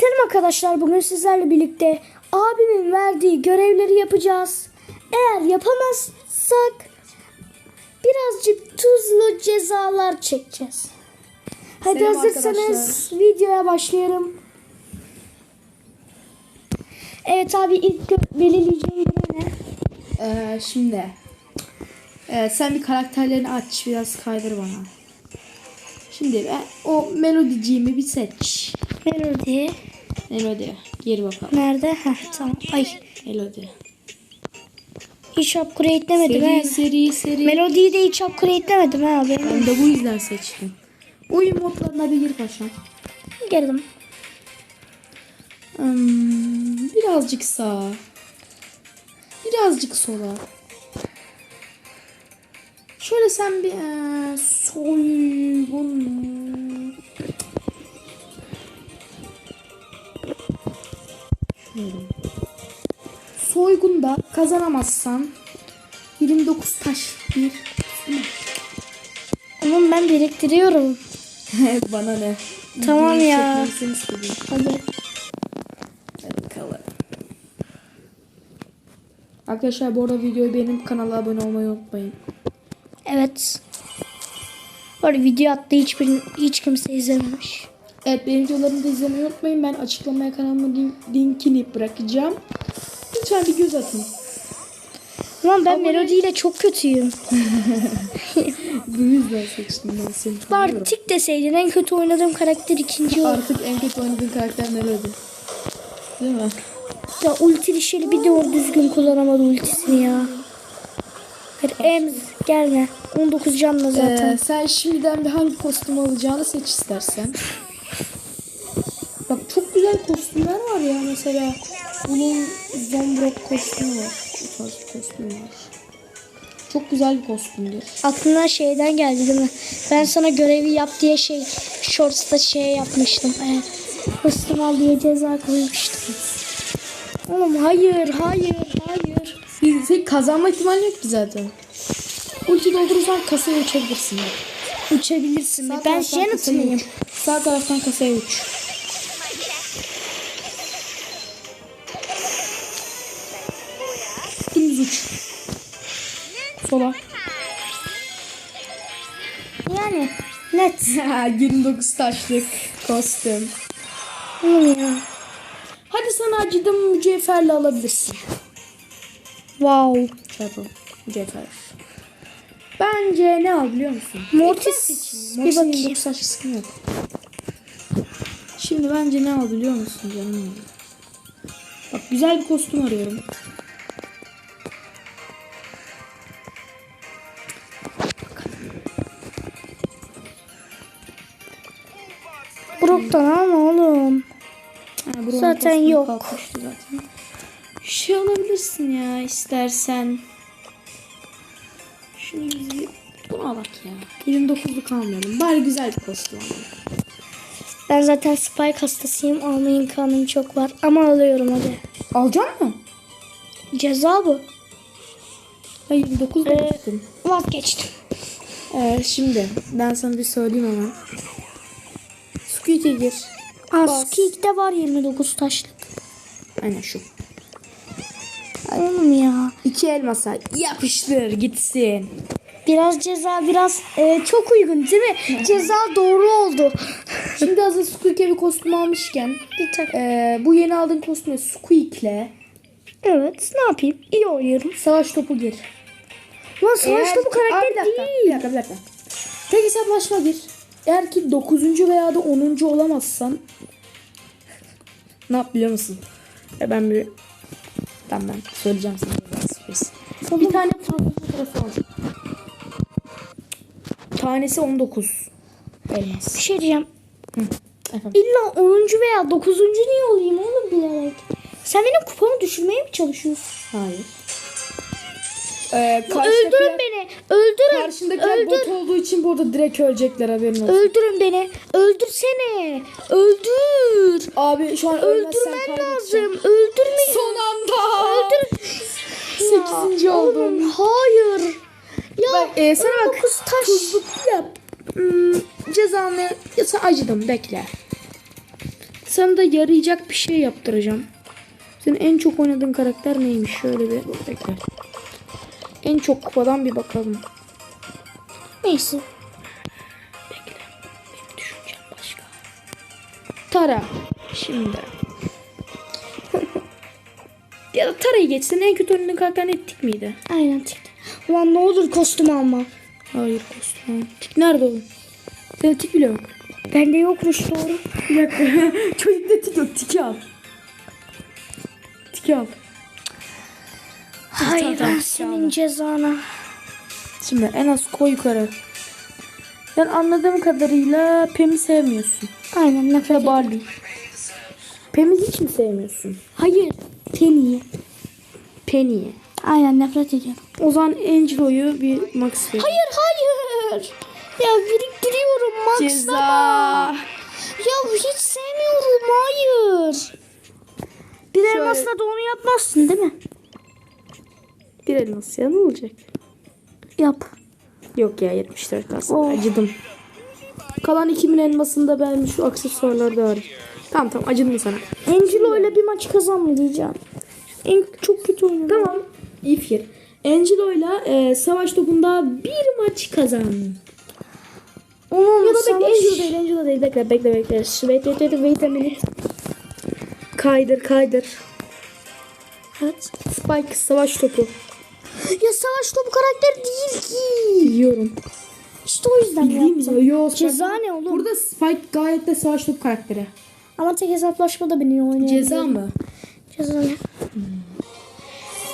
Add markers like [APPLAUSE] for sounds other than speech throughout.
Selam arkadaşlar. Bugün sizlerle birlikte abimin verdiği görevleri yapacağız. Eğer yapamazsak birazcık tuzlu cezalar çekeceğiz. Hadi Selam hazırsanız videoya başlayalım. Evet abi ilk belirleyeceğim görev ne? Ee, şimdi ee, sen bir karakterlerini aç biraz kaydır bana. Şimdi ben o melodiciğimi bir seç. Melody. Melodi. Gir bakalım. Nerede? Heh, tamam. Ay Melodi. hiç upgrade demedim Seri ha. seri seri. Melody'yi de hiç upgrade demedim ha. Benim ben de bu yüzden seçtim. Oyun modlarına bir gir paşam. girdim. Hmm, birazcık sağa. Birazcık sola. Şöyle sen bir ee, soygun. Şöyle. Soygunda kazanamazsan 29 taş bir. Ama ben biriktiriyorum. [LAUGHS] Bana ne? Tamam ya. Hadi. Hadi bakalım. Arkadaşlar bu arada videoyu benim kanala abone olmayı unutmayın. Evet. Arada video attı hiçbir hiç kimse izlememiş. Evet benim videolarımı da izlemeyi unutmayın. Ben açıklamaya kanalımın link- linkini bırakacağım. Lütfen bir göz atın. Ama ben Abone- melodiyle çok kötüyüm. [LAUGHS] Bu yüzden seçtim ben seni. Bari tanıyorum. tik deseydin en kötü oynadığım karakter ikinci oldu. Artık en kötü oynadığın karakter Melody. Değil mi? Ya ulti dişeli bir de o düzgün kullanamadı ultisini ya. Hayır, Ems gelme. 19 canlı zaten. Ee, sen şimdiden bir hangi kostümü alacağını seç istersen. [LAUGHS] Güzel kostümler var ya mesela. Bunun Zombrok kostümü var. Bu tarz bir kostüm var. Çok güzel bir kostümdür. Aklına şeyden geldi değil mi? Ben sana görevi yap diye şey shorts'ta şey yapmıştım. Evet. Kostüm al diye ceza koymuştum. Oğlum hayır hayır hayır. Tek kazanma ihtimali yok ki zaten. Ulti doldurursan kasaya uçabilirsin. Uçabilirsin. Sağ ben kasaya miyim? Sağ taraftan kasaya uç. Sola. Yani net. [LAUGHS] 29 taşlık kostüm. Oğlum ya. Hadi sana acıdım mücevherle alabilirsin. Wow. Çarpalım. Mücevher. Bence ne al biliyor musun? Mortis. Bir bakayım. 29 taş sıkım yok. Şimdi bence ne al biliyor musun canım? Bak güzel bir kostüm arıyorum. Buranın Zaten yok. kalkmıştı Zaten. Şey alabilirsin ya istersen. Şunu bir- buna bak ya. 29'luk almayalım. Bari güzel bir kostüm alalım. Ben zaten Spike hastasıyım. Alma imkanım çok var. Ama alıyorum hadi. Alacak mı? Ceza bu. Hayır 29 Ee. Vazgeçtim. Ee, şimdi ben sana bir söyleyeyim hemen. Squid'e gir. Askik'te var 29 taşlık. Aynen şu. Ay oğlum ya. İki elmasa yapıştır gitsin. Biraz ceza biraz e, çok uygun değil mi? ceza doğru oldu. Şimdi hazır Squeak'e bir kostüm almışken Bir tak. ee, bu yeni aldığın kostümü Squeak'le Evet ne yapayım? İyi oynuyorum. savaş topu gir. Lan savaşta bu Aa, karakter bir dakika, değil. Bir dakika bir dakika. Tek hesaplaşma gir. Eğer ki 9. veya da 10. olamazsan ne yap biliyor musun? Ya ben bir Tamam ben söyleyeceğim sana biraz sürpriz. Bir tane al. Tanesi 19 elmas. Bir şey diyeceğim. Efendim. İlla 10. veya 9. niye olayım oğlum bilerek? Sen benim kupamı düşürmeye mi çalışıyorsun? Hayır. Ee, Öldürün beni. Öldürün. Karşındakiler Öldür. bot olduğu için burada direkt ölecekler haberin olsun. Öldürün beni. Öldürsene. Öldür. Abi şu an ölmezsen Öldürmen lazım. Öldürme. Son anda. Öldür. Sekizinci oldum. hayır. Ya Bak, e, sana bak. 19 taş. Tuzluk yap. Hmm, cezanı ya sana acıdım bekle. sana da yarayacak bir şey yaptıracağım. Senin en çok oynadığın karakter neymiş? Şöyle bir bekle. En çok kupadan bir bakalım. Neyse. Bekle. Benim düşüncem başka. Tara. Şimdi. [LAUGHS] ya da Tara'yı geçsin. En kötü oynadığın karakter ne Tik miydi? Aynen çıktı. Ulan ne olur kostüm alma. Hayır kostüm. Tik nerede oğlum? Senin tik bile yok. Bende yokmuş doğru. Bir dakika. [LAUGHS] Çocukta tik yok. Tiki al. Tiki al. Ben tamam. senin cezana. Şimdi en az koy yukarı. Sen anladığım kadarıyla Pem'i sevmiyorsun. Aynen nefret ediyorum. Pem'i hiç mi sevmiyorsun? Hayır. Penny'yi. Penny'i. Aynen nefret ediyorum. O zaman Angelo'yu bir max ver. Hayır hayır. Ya biriktiriyorum Max Ceza. ama. Ya hiç sevmiyorum hayır. Bir elmasla da onu yapmazsın değil mi? Bir elmas ya ne olacak? Yap. Yok ya 74 kalsın. Oh. Acıdım. Kalan 2000 elmasını da ben şu aksesuarlarda var. Tamam tamam acıdım sana. Angelo ile bir maç kazanmayacağım. En çok kötü oynadı. Tamam. İyi fikir. Angelo'yla e, savaş topunda bir maç kazan. Onun Ya da bekle. Angelo değil Angelo değil. Bekle bekle bekle. Wait wait wait wait a minute. Kaydır kaydır. Evet. Spike savaş topu. [GASPS] Ya savaş topu karakter değil ki. Biliyorum. İşte o yüzden yaptım. gibi. Yo, Spike- Ceza ne oğlum? Burada Spike gayet de savaş topu karakteri. Ama tek hesaplaşmada beni oynayabilirim. Ceza mı? Ceza ne?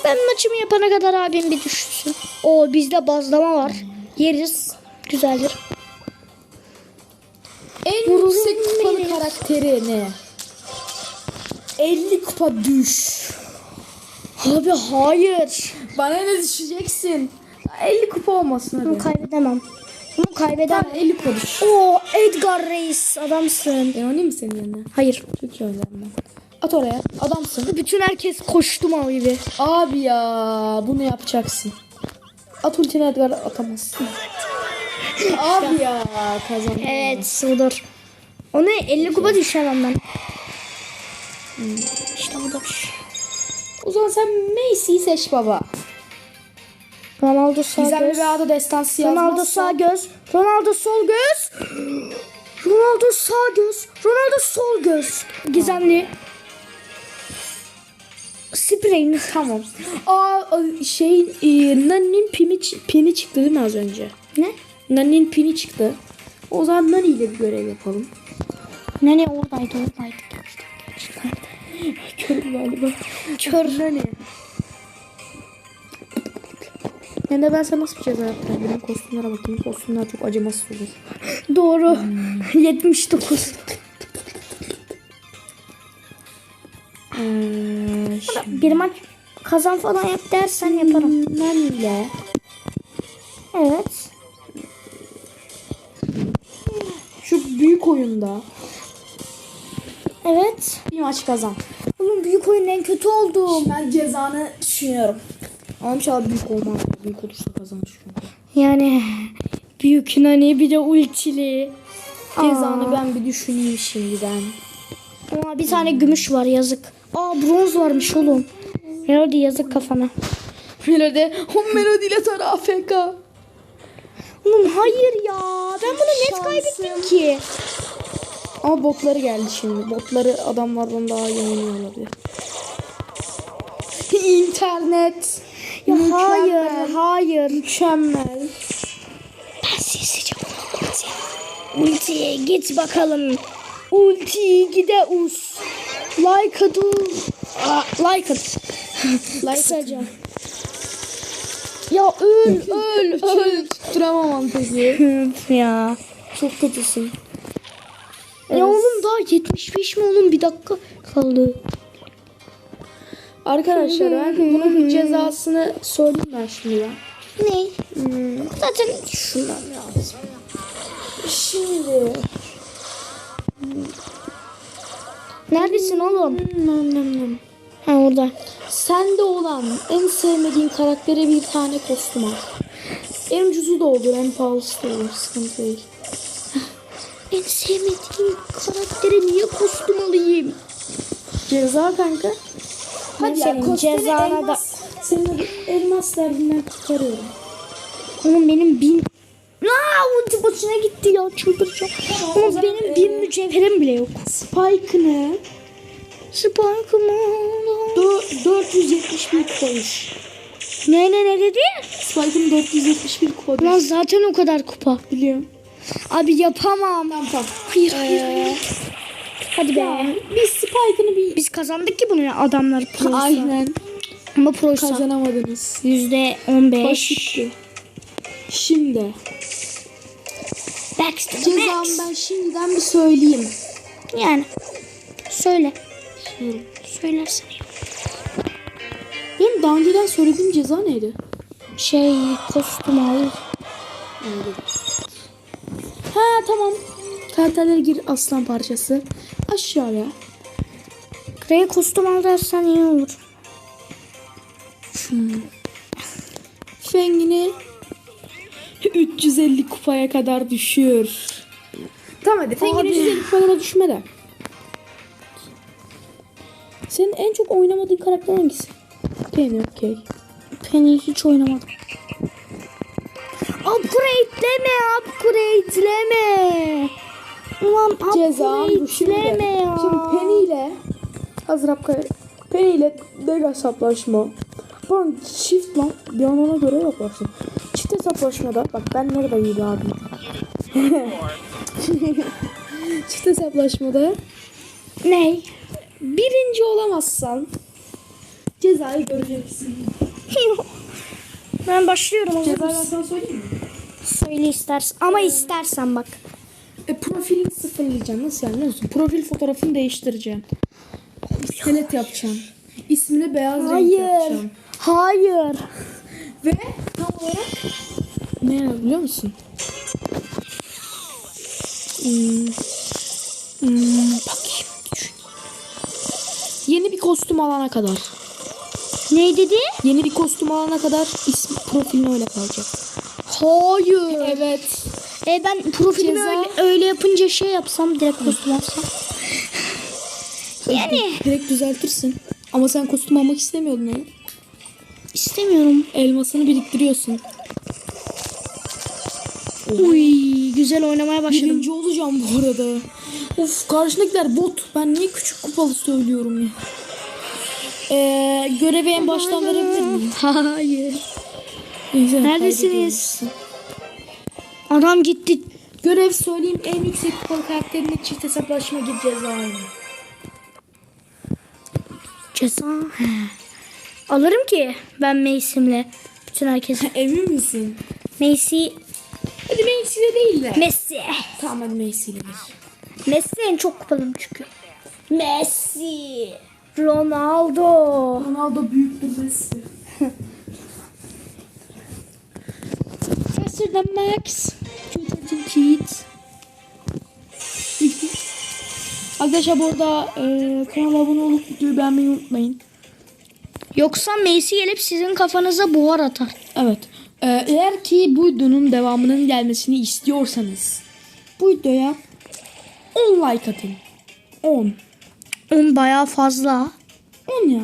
Ben maçımı yapana kadar abim bir düşsün. O bizde bazlama var. Yeriz. Güzeldir. En Vururum yüksek kupalı karakteri ne? 50 kupa düş. Abi hayır. Bana ne düşeceksin? 50 kupa olmasın Bunu hadi. kaybedemem. Bunu kaybedemem. Tamam 50 kupa düş. Oo Edgar Reis adamsın. Ben oynayayım mı senin yanına? Hayır. Çok iyi oynarım ben. At oraya. Adamsın. Bütün herkes koştu mal gibi. Abi ya bunu yapacaksın. At ultini Edgar atamazsın. Abi ya kazandım. Evet Sığdır. O ne? 50 kupa düşemem ben. İşte budur. O zaman sen Macy'yi seç baba. Ronaldo sağ Gizemli göz. bir adı destansı Ronaldo yazmazsa. sağ göz. Ronaldo sol göz. Ronaldo sağ göz. Ronaldo sol göz. Gizemli. Spray'in. Tamam. Aa şey e, Nani'nin pini, pini çıktı değil mi az önce? Ne? Nani'nin pini çıktı. O zaman Nani ile bir görev yapalım. Ne oradaydı oradaydı. Körüm galiba. Kör. Yani de ben sana nasıl bir ceza yaptım? Benim kostümlere bakayım. Kostümler çok acımasız olur. Doğru. [LAUGHS] 79. Ee, şimdi Bir maç kazan falan yap dersen yaparım. Nani ile Evet. şu büyük oyunda Evet. bir maç kazan. Oğlum büyük oyun en kötü oldum. Ben cezanı düşünüyorum. Ama inşallah büyük olmaz. Büyük olursa kazan çünkü. Yani büyük nani bir de ultili. Cezanı ben bir düşüneyim şimdiden. Ama bir tane gümüş var yazık. Aa bronz varmış oğlum. Melody yazık kafana. Melodi, o melodiyle tara AFK. Oğlum hayır ya. Ben bunu net kaybettim ki. Ama botları geldi şimdi. Botları adamlardan daha iyi oynuyor olabilir. [LAUGHS] İnternet. Ya Mükemmel. hayır, hayır. Mükemmel. Ben sileceğim ulti. Ultiye git bakalım. Ulti gide us. Like at Aa, Like at. [LAUGHS] Kısaca. Ya öl [LAUGHS] öl öl. Tutturamam Antezi. ya. Çok kötüsün. Ya oğlum daha 75 mi oğlum bir dakika kaldı. Arkadaşlar ben bunun bir cezasını söyleyeyim ben şimdi ben. Ne? Hmm. Zaten Şundan lazım. Şimdi. neredesin oğlum? Nam. Ha orada. Sende olan en sevmediğin karaktere bir tane kostüm al. En ucuzu da olur, en pahalısı da olur. Sıkıntı değil. En sevmediğim karaktere niye kostüm alayım? Ceza kanka. Hadi ya senin kostümü cezana da-. Senin elmas derdinden kurtarıyorum. Oğlum benim bin... Aa, ucu başına gitti ya çıldıracağım. Oğlum zaman, benim e, bin mücevherim bile yok. Spike ne? Spike'ım Dö- 471 koymuş. Ne ne ne dedi? Spike'ın 471 koymuş. Lan zaten o kadar kupa. Biliyorum. Abi yapamam. Tamam tamam. Hayır hayır Ee, hayır. Hadi be. Ya, biz Spike'ını bir... Biz kazandık ki bunu ya adamlar proysa. Aynen. Ama proysa. Kazanamadınız. Yüzde on beş. Basitti. Şimdi Back to max. ben şimdiden bir söyleyeyim. Yani. Söyle. Söylersen. Benim daha önceden söylediğim ceza neydi? Şey kostüm al. Ha tamam. Karteller gir aslan parçası. Aşağıya. Grey kostüm al dersen iyi olur. Fengini 350 kupaya kadar düşür. Tamam hadi Fengini Abi. 350 kupaya düşme de. Senin en çok oynamadığın karakter hangisi? Penny okey. Penny hiç oynamadım. Upgradeleme, upgradeleme. Ulan bu şimdi. upgradeleme ya. Şimdi Penny ile hazır hapka Penny ile mega hesaplaşma. Pardon çift lan. Bir an ona göre yaparsın. Çift hesaplaşmada bak ben nerede iyi abim. [LAUGHS] çift hesaplaşmada Ney? birinci olamazsan cezayı göreceksin. [LAUGHS] ben başlıyorum Cezayı ben sana söyleyeyim mi? Söyle istersen. Ama istersen bak. E, profilini sıfırlayacağım. Nasıl yani? Nasıl? Profil fotoğrafını değiştireceğim. İskelet yapacağım. İsmini beyaz renk Hayır. yapacağım. Hayır. [LAUGHS] Ve tam olarak ne biliyor musun? Hmm. Hmm, bakayım. Yeni bir kostüm alana kadar. Ne dedi? Yeni bir kostüm alana kadar ismi profilin öyle kalacak. Hayır. Evet. E ben profilimi Ceza- öyle, öyle yapınca şey yapsam direkt kostüm alsam. Yani Direkt düzeltirsin. Ama sen kostüm almak istemiyordun ya. istemiyorum. Elmasını biriktiriyorsun. Uy güzel oynamaya başladım. Birinci olacağım bu arada. Of karşındakiler bot. Ben niye küçük kupalı söylüyorum ya. Ee, görevi en baştan verebilir miyim? [LAUGHS] Hayır. Neyse, Neredesiniz? Adam gitti. Görev söyleyeyim en yüksek kupalı karakterine çift hesaplaşma gireceğiz aynı. Ceza. Alırım ki ben Macy'mle. Bütün herkes. Emin misin? Macy. Hadi Macy değil de. Messi. tamam hadi Macy ile bir. Messi en çok kupalım çıkıyor. Messi. Ronaldo. Ronaldo büyüktür Messi. [LAUGHS] Faster than Max. Cheat. Arkadaşlar bu arada e, kanala abone olup videoyu beğenmeyi unutmayın. Yoksa Messi gelip sizin kafanıza buhar atar. Evet. Ee, eğer ki bu videonun devamının gelmesini istiyorsanız bu videoya 10 like atın. 10. On bayağı fazla. 10 ya.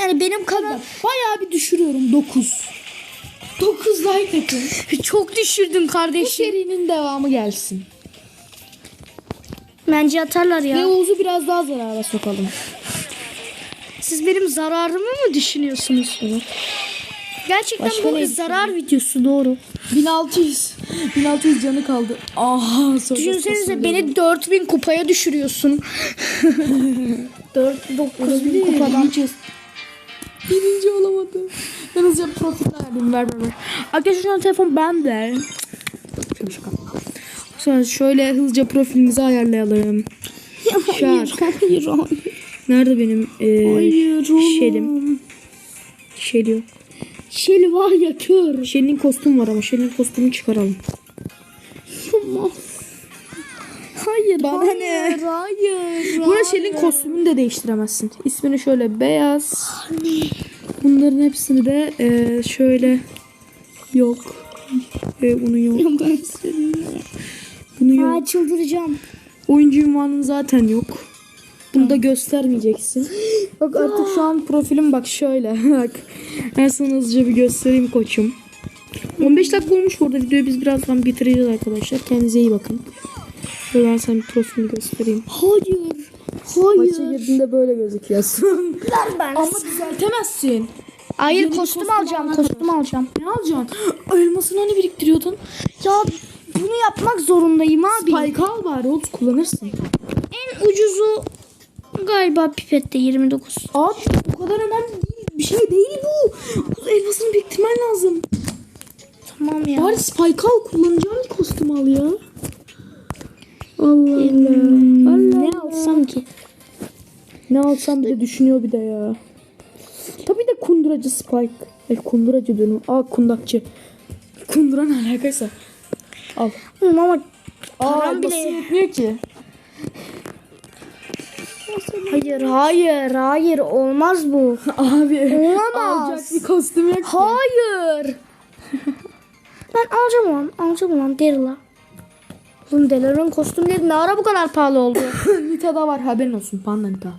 Yani benim Bak bayağı bir düşürüyorum 9. 9 like atın. çok düşürdün Bu kardeşim. serinin devamı gelsin. Bence atarlar Ve ya. Oğuz'u biraz daha zarara sokalım. Siz benim zararımı mı düşünüyorsunuz? Gerçekten Başka bu ne zarar videosu doğru. 1600. 1600 canı kaldı. Aha. sonra Düşünsenize beni 4000 kupaya düşürüyorsun. [LAUGHS] 4 9000 Olabilir. kupadan. Birinci olamadım. Ben hızlıca profil verdim. Ver ver ver. Arkadaşlar şu an telefon bende. Şaka şaka. Sonra şöyle hızlıca profilimizi ayarlayalım. Şar. hayır, hayır. Nerede benim e, Hayır. Şelim? Şeli yok. Şeli var ya kör. Şeli'nin kostümü var ama Şeli'nin kostümünü çıkaralım. Tamam. Hayır, Bana hayır, ne? hayır. Burada Şeli'nin kostümünü de değiştiremezsin. İsmini şöyle beyaz. Bunların hepsini de e, şöyle yok. E, bunu yok. Ben seninle. Bunu yok. Aa, çıldıracağım. Oyuncu ünvanın zaten yok. Bunu da göstermeyeceksin. [GASPS] Bak artık şu an profilim bak şöyle. [LAUGHS] bak. Ben sana hızlıca bir göstereyim koçum. 15 dakika olmuş burada videoyu biz birazdan bitireceğiz arkadaşlar. Kendinize iyi bakın. Şöyle ben sana bir profilimi göstereyim. Hayır. Maça Hayır. girdiğinde böyle gözüküyorsun. [LAUGHS] Ver ben. Ama düzeltemezsin. Hayır Yeni kostüm kostüm alacağım. Kostüm alacağım. Ne alacaksın? Elmasını hani biriktiriyordun? Ya bunu yapmak zorundayım abi. Spike al bari oğlum kullanırsın. En ucuzu galiba pipette 29. Abi bu kadar önemli değil. Bir şey değil bu. Bu elmasını biriktirmen lazım. Tamam ya. Bari Spike al kullanacağın bir kostüm al ya. Allah Hmm, Allah. Alsam ki? Ne alsam bir de düşünüyor bir de ya. Tabii de kunduracı Spike. E, kunduracı diyorum. Aa kundakçı. Kundura ne alakaysa. Al. Oğlum ama Aa Param bile- bile yetmiyor ki. hayır hayır hayır olmaz bu. [LAUGHS] Abi. Olamaz. Alacak bir kostüm yok ki. Hayır. ben alacağım lan. Alacağım lan Daryl'a. Oğlum Daryl'ın kostümleri ne ara bu kadar pahalı oldu? [LAUGHS] Nita'da var haberin olsun panda Nita.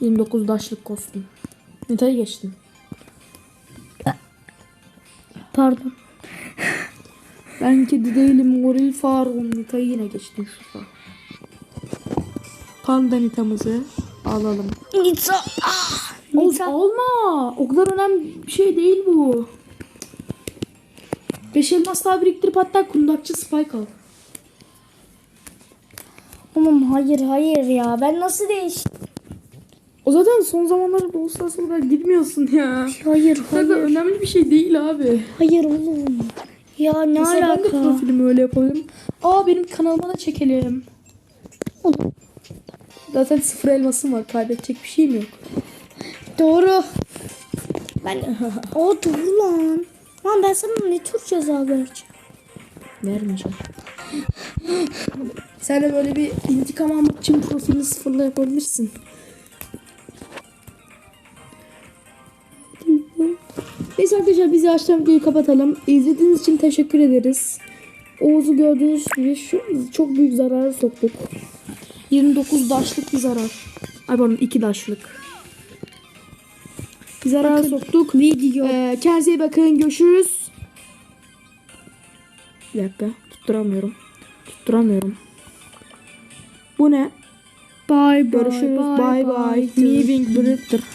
29 daşlık kostüm. Nita'yı geçtim. Pardon. Ben kedi değilim goril farum Nita'yı yine geçtim şurada. Panda Nita'mızı alalım. Nita. Ah, Nita. alma. O kadar önemli bir şey değil bu. Beş elmas daha biriktirip hatta kundakçı spike al. Oğlum hayır hayır ya. Ben nasıl değiş? O zaten son zamanlarda Brawl Stars'a kadar girmiyorsun ya. Hayır hayır. önemli bir şey değil abi. Hayır oğlum. Ya ne Mesela ben de alaka? profilimi öyle yapalım. Aa benim kanalıma da çekelim. Oğlum, Zaten sıfır elmasım var. Kaybedecek bir şeyim yok. Doğru. Ben o [LAUGHS] doğru lan. Lan ben sana ne tür ceza vereceğim? Vermeyeceğim. [LAUGHS] Sen de böyle bir intikam almak için profilini sıfırla yapabilirsin. Neyse arkadaşlar biz yavaştan videoyu kapatalım. İzlediğiniz için teşekkür ederiz. Oğuz'u gördüğünüz gibi şu çok büyük zarara soktuk. 29 daşlık bir zarar. Ay pardon 2 daşlık. Bir zarara soktuk. Video. Ee, kendinize bakın. Görüşürüz. Bir dakika. Tutturamıyorum. Tutturamıyorum. Bu ne? Bye bye. Görüşürüz. Bye bye. Leaving Twitter.